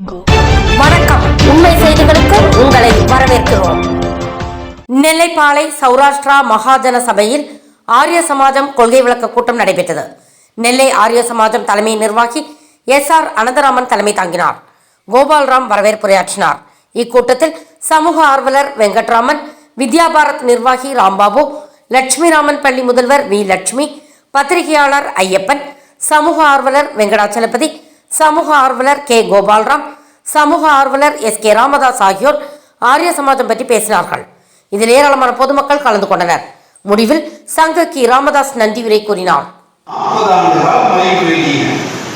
வணக்கம். உண்மை செய்திகளுக்கு உங்களை வரவேற்கிறோம். நெல்லைப்பாளை சௌராஷ்டிரா மகாஜன சபையில் ஆரிய சமாஜம் கொள்கை விளக்க கூட்டம் நடைபெற்றது. நெல்லை ஆரிய சமாஜம் தலைமை நிர்வாகி எஸ் ஆர் அனந்தராமன் தலைமை தாங்கினார். கோபால்ராம் வரவேற்புரையாற்றினார் இக்கூட்டத்தில் சமூக ஆர்வலர் வெங்கட்ராமன் வித்யாபாரத் நிர்வாகி ராம்பாபு லட்சுமிராமன் பள்ளி முதல்வர் வி லட்சுமி பத்திரிகையாளர் ஐயப்பன் சமூக ஆர்வலர் வெங்கடாச்சலபதி சமூக ஆர்வலர் கே. கோபால்ராம் சமூக ஆர்வலர் எஸ். கே. ராமதாஸ் ஆகியோர் ஆரிய சமாஜம் பற்றி பேசினார்கள். இதில் ஏராளமான பொதுமக்கள் கலந்து கொண்டனர். முடிவில் சங்க கி. ராமதாஸ் நன்றியுரை கூறினார்.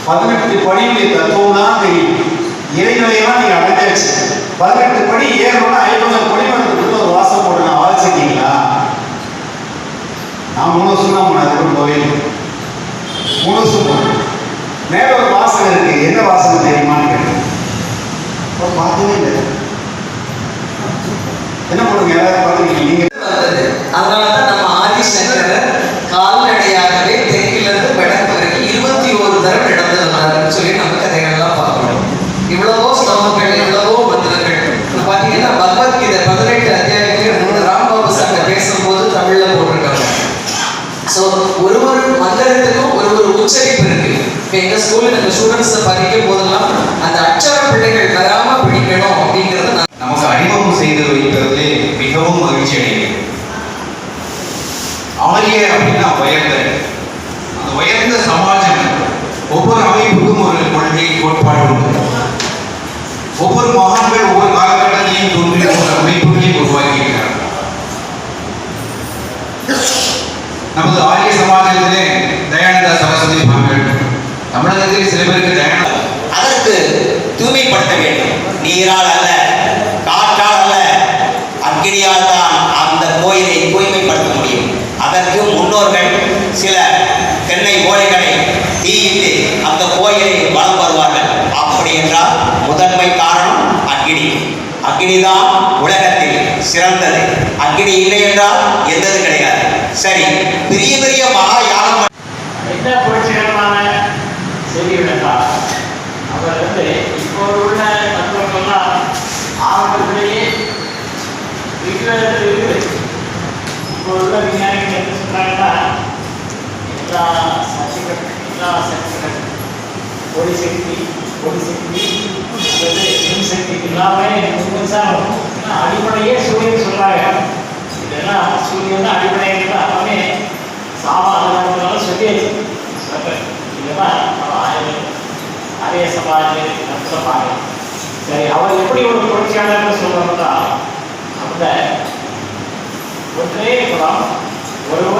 பதினெட்டு படியுடைய தெரியும். இறைநிலையெல்லாம் அடைஞ்சாச்சு. பதினெட்டு படி ஏறணும்னா ஐம்பது ஒரு வாசம் போட்டு நான் வாசிச்சிட்டீங்களா நான் மூணு வருஷம் தான் போனேன் மூணு வருஷம் போனேன் மேல ஒரு வாசகம் இருக்கு. என்ன வாசகம் தெரியுமான்னு கேட்டேன் பார்த்ததே இல்லை. என்ன பண்ணுங்க யாராவது எங்க ஸ்கூல்ல ஸ்டூடெண்ட்ஸ் படிக்கும் போதெல்லாம் அந்த அச்சர பிள்ளைகள் வராம பிடிக்கணும் அப்படிங்கிறது நமக்கு அறிமுகம் செய்து வைப்பதிலே மிகவும் மகிழ்ச்சி அடைகிறது ஆரிய அப்படின்னா உயர்ந்த அந்த உயர்ந்த சமாஜம் நீரால் அல்ல காற்றால் அல்ல அக்னியால் தான் அந்த கோயிலை தூய்மைப்படுத்த முடியும். அதற்கு முன்னோர்கள் சில தென்னை ஓலைகளை தீயிட்டு அந்த கோயிலை வளம் வருவார்கள். அப்படி என்றால் முதன்மை காரணம் அக்னி அக்னி தான் உலகத்தில் சிறந்தது. அக்னி இல்லை என்றால் எந்தது கிடையாது. சரி பெரிய பெரிய மகா யாகம் என்ன புரட்சிகரமான செய்தி விளக்கார் சக்திகள் ஒளி சக்தி ஒளி சக்தி அல்லது மின் சக்தி இல்லாமல் மின்சாரம் அடிப்படையே சூரியன் சொல்றாங்க இதெல்லாம் சூரியன் தான் அடிப்படைங்கிறது எல்லாமே சாமானியர்களால் சொல்லியாச்சு சொல்றேன். இதெல்லாம் நம்ம ஆரிய சமாஜ் நடத்துகிறாங்க சரி அவர் எப்படி ஒரு புரட்சியாளர்னு சொல்றோம்னா அந்த ஒன்றே குலம் ஒருவர்